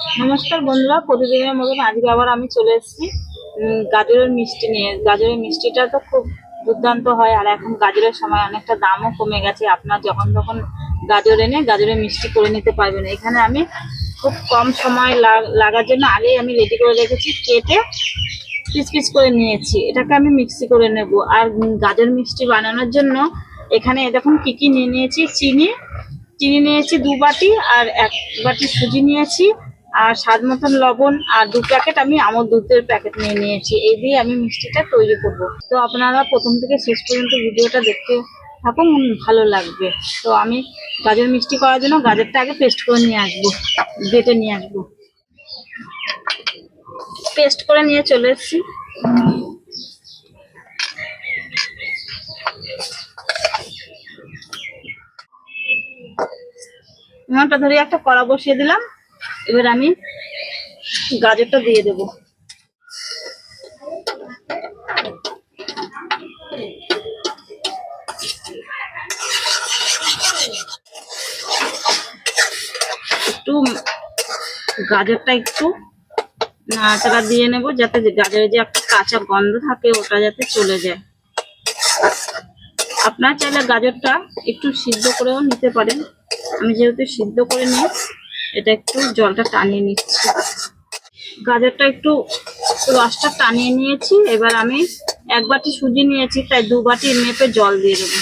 নমস্কার বন্ধুরা, প্রতিদিনের মতন আজকে আবার আমি চলে এসেছি গাজরের মিষ্টি নিয়ে। গাজরের মিষ্টিটা তো খুব দুর্দান্ত হয়, আর এখন গাজরের সময় অনেকটা দামও কমে গেছে। আপনার যখন তখন গাজর এনে গাজরের মিষ্টি করে নিতে পারবেন। এখানে আমি খুব কম সময় লাগার জন্য আগেই আমি রেডি করে রেখেছি, কেটে পিস পিস করে নিয়েছি। এটাকে আমি মিক্সি করে নেব। আর গাজর মিষ্টি বানানোর জন্য এখানে দেখুন কি কি নিয়ে নিয়েছি, চিনি। চিনি নিয়েছি দু বাটি, আর এক বাটি সুজি নিয়েছি। আর স্বাদ মতন লবণ আর দু প্যাকেট আমি আমল দুধের প্যাকেট নিয়ে নিয়েছি। এই দিয়ে আমি মিষ্টিটা তৈরি করব। তো আপনারা প্রথম থেকে শেষ পর্যন্ত ভিডিওটা দেখতে থাকুন, ভালো লাগবে। তো আমি গাজর মিষ্টি করার জন্য গাজরটা আগে পেস্ট করে নিয়ে আসব, বেটে নিয়ে আসব। পেস্ট করে নিয়ে চলে এসেছি। ধরে একটা কড়া বসিয়ে দিলাম। এবার আমি গাজরটা দিয়ে দেব। একটু গাজরটা একটু নাড়াচাড়া দিয়ে নেব যাতে গাজরের যে একটা কাঁচা গন্ধ থাকে, ওটা যাতে চলে যায়। আপনার চাইলে গাজরটা একটু সিদ্ধ করেও নিতে পারেন। আমি যেহেতু সিদ্ধ করে নিই এটা একটু জলটা টানিয়ে নিচ্ছি। গাজরটা একটু রসটা টানিয়ে নিয়েছি। এবার আমি এক বাটি সুজি নিয়েছি তাই দু বাটি মেপে জল দিয়ে দেবো।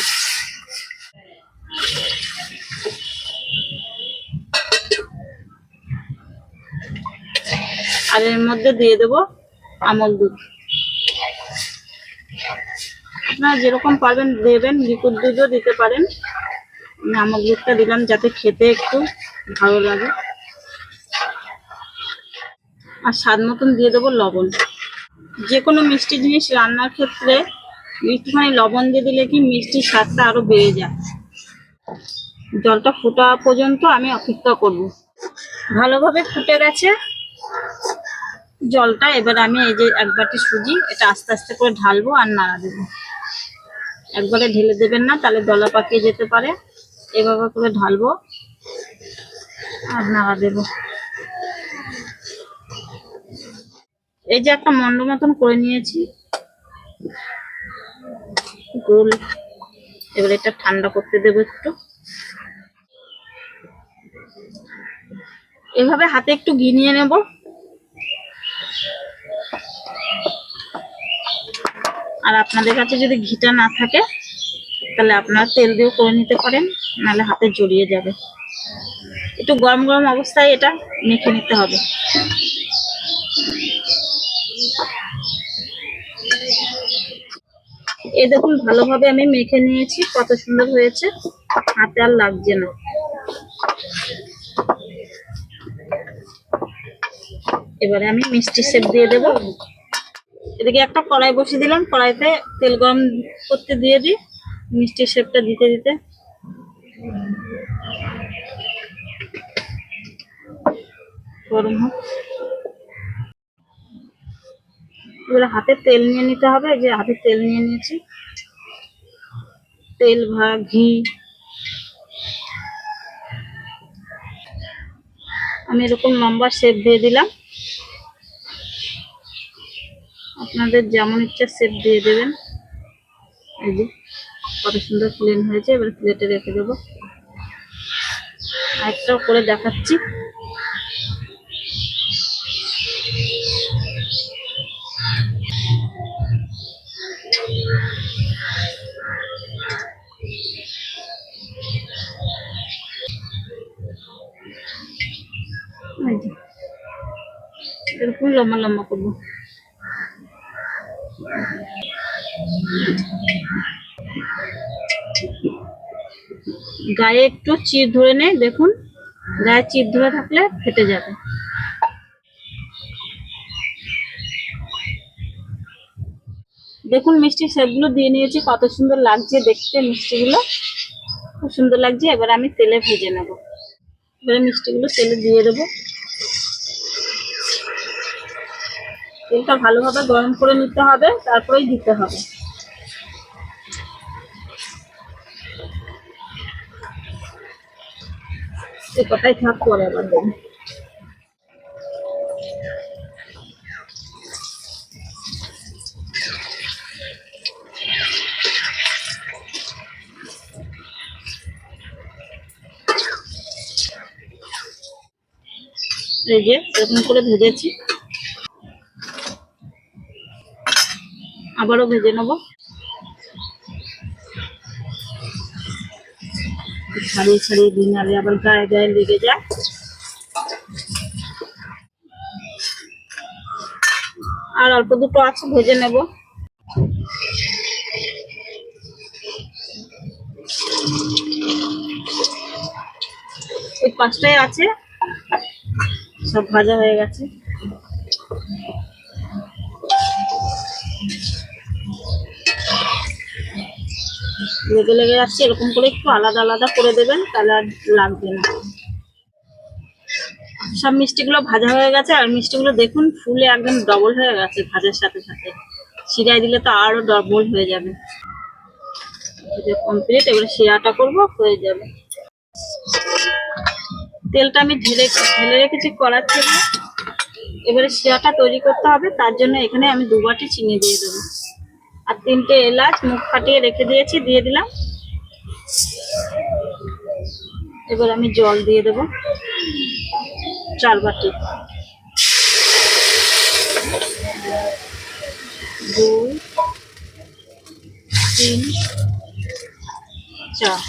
আর এর মধ্যে দিয়ে দেবো আমল দুধ। আপনারা যেরকম পারবেন দেবেন, লিকুইড দুধও দিতে পারেন। আমি আমল দুধটা দিলাম যাতে খেতে একটু ভালো লাগে। আর স্বাদ মতন দিয়ে দেবো লবণ। যে কোনো মিষ্টি জিনিস রান্নার ক্ষেত্রে একটুখানি লবণ দিয়ে দিলে কি মিষ্টির স্বাদটা আরও বেড়ে যায়। জলটা ফোটা পর্যন্ত আমি অপেক্ষা করব। ভালোভাবে ফুটে গেছে। জলটা এবার আমি এই যে এক বাটি সুজি, এটা আস্তে আস্তে করে ঢালবো আর নাড়া দেবো। একবারে ঢেলে দেবেন না, তাহলে দলা পাকিয়ে যেতে পারে। এভাবে করে ঢালবো। আর নাড়া দেবো। এই যে একটা মন্ড মতন করে নিয়েছি। গোল। এবার এটা ঠান্ডা করতে দেবো একটু। এভাবে হাতে একটু ঘি নিয়ে নেব। আর আপনাদের কাছে যদি ঘিটা না থাকে, তাহলে আপনারা তেল দিয়েও করে নিতে পারেন, নাহলে হাতে জড়িয়ে যাবে। একটু গরম গরম অবস্থায় এটা মেখে নিতে হবে। এ দেখুন, ভালোভাবে আমি মেখে নিয়েছি, কত সুন্দর হয়েছে। হাতে আর লাগছে না। এবারে আমি মিষ্টি শেপ দিয়ে দেব। এদিকে একটা কড়াই বসিয়ে দিলাম, কড়াইতে তেল গরম করতে দিয়ে দিই। মিষ্টি শেপটা দিতে দিতে। গরম এবারে হাতে তেল নিয়ে নিতে হবে যে হাতে তেল নিয়ে নিয়েছি। তেল ভা ঘি। আমি এরকম লম্বা শেপ দিয়ে দিলাম। আপনাদের যেমন ইচ্ছা শেপ দিয়ে দেবেন। এই যে, কত সুন্দর প্লেন হয়েছে, এবার প্লেটে রেখে দেবো। আরেকটাও করে দেখাচ্ছি। এরকম লম্বা লম্বা করব। গায়ে একটু চির ধরে নেই দেখুন। গায়ে চির ধরে থাকলে ফেটে যাবে। দেখুন মিষ্টি, সেগুলো দিয়ে নিয়েছি, কত সুন্দর লাগছে দেখতে মিষ্টিগুলো। খুব সুন্দর লাগছে, এবার আমি তেলে ভেজে নেব। এবারে মিষ্টিগুলো তেলে দিয়ে দেবো। তেলটা ভালোভাবে গরম করে নিতে হবে, তারপরেই দিতে হবে। কথাই থাক করে আবার এই যে এরকম করে ভেজেছি। আবারও ভেজে নেব। ছাড়িয়ে ছাড়িয়ে দিন আগে আবার গায়ে গায়ে লেগে যায়। আর অল্প দুটো আছে ভেজে নেব। ওই পাঁচটাই আছে, সব ভাজা হয়ে গেছে। লেগে লেগে যাচ্ছে, এরকম করে একটু আলাদা আলাদা করে দেবেন, তাহলে আর লাগবে না। সব মিষ্টিগুলো ভাজা হয়ে গেছে, আর মিষ্টিগুলো দেখুন, ফুলে একদম ডবল হয়ে গেছে ভাজার সাথে সাথে। শিরায় দিলে তো আরও ডবল হয়ে যাবে। কমপ্লিট এবারে শিরাটা করব, হয়ে যাবে। তেলটা আমি ঢেলে ঢেলে রেখেছি কড়ার থেকে এবারে শিরাটা তৈরি করতে হবে, তার জন্য এখানে আমি দু বাটি চিনি দিয়ে দেবো। আর তিনটে এলাচ, মুখ ফাটিয়ে রেখে দিয়েছি, দিয়ে দিলাম। এবার আমি জল দিয়ে দেবো। চার বাটি। দুই, তিন, চার।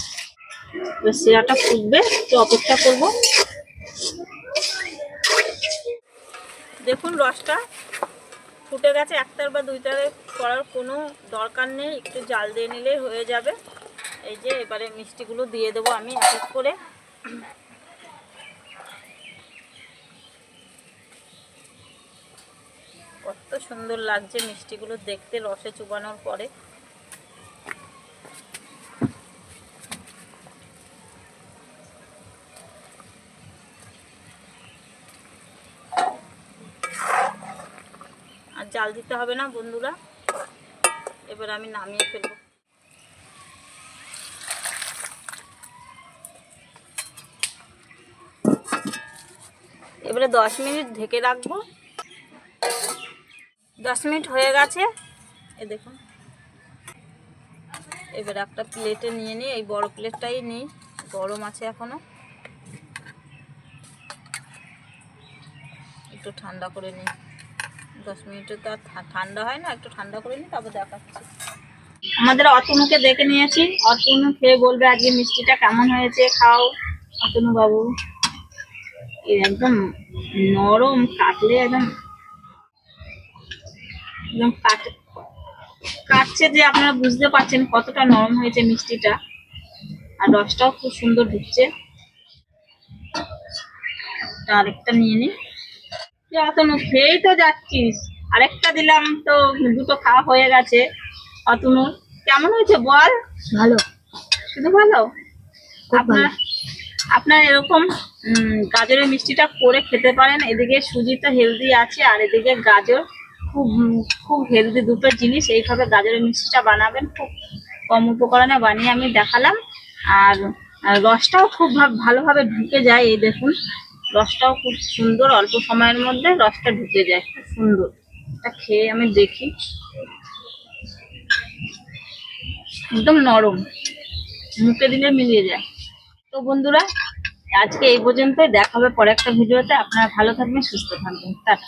এবার শিরাটা ফুটবে তো অপেক্ষা করব। দেখুন রসটা ফুটে গেছে একটার বা দুইটারে করার কোনো দরকার নেই, একটু জাল দিয়ে নিলেই হয়ে যাবে। এই যে এবারে মিষ্টিগুলো দিয়ে দেবো আমি এক এক করে। কত সুন্দর লাগছে মিষ্টিগুলো দেখতে রসে চুবানোর পরে। আর জাল দিতে হবে না বন্ধুরা। এবার আমি নামিয়ে ফেলব। এবারে দশ মিনিট ঢেকে রাখব। দশ মিনিট হয়ে গেছে। এ দেখুন। এবার একটা প্লেটে নিয়ে নিই। এই বড় প্লেটটাই নিই। গরম আছে এখনও। একটু ঠান্ডা করে নিই। দশ মিনিটে তো আর ঠান্ডা হয় না, একটু ঠান্ডা করে নিই, তারপর দেখাচ্ছি। আমাদের অতনুকে দেখে নিয়েছি। অতনু খেয়ে বলবে আজকে মিষ্টিটা কেমন হয়েছে, খাও। অতনু বাবু একদম নরম কাটলে একদম একদম কাট কাটছে যে আপনারা বুঝতে পারছেন কতটা নরম হয়েছে মিষ্টিটা। আর রসটাও খুব সুন্দর ঢুকছে। আরেকটা নিয়ে নি অতনু খেয়েই তো যাচ্ছিস। আরেকটা দিলাম তো দুটো খাওয়া হয়ে গেছে। অতনু কেমন হয়েছে বল? ভালো। শুধু ভালো? আপনার আপনার এরকম গাজরের মিষ্টিটা করে খেতে পারেন। এদিকে সুজি তো হেলদি আছে আর এদিকে গাজর খুব খুব হেলদি দুটো জিনিস। এইভাবে গাজরের মিষ্টিটা বানাবেন খুব কম উপকরণে বানিয়ে আমি দেখালাম। আর রসটাও খুব ভাব- ভালোভাবে ঢুকে যায় এই দেখুন। রসটাও খুব সুন্দর, অল্প সময়ের মধ্যে রসটা ঢুকে যায়, খুব সুন্দর। এটা খেয়ে আমি দেখি। একদম নরম, মুখে দিলে মিলিয়ে যায়। তো বন্ধুরা, আজকে এই পর্যন্তই দেখাবে পরে একটা ভিডিওতে। আপনারা ভালো থাকবেন, সুস্থ থাকবেন। টাটা।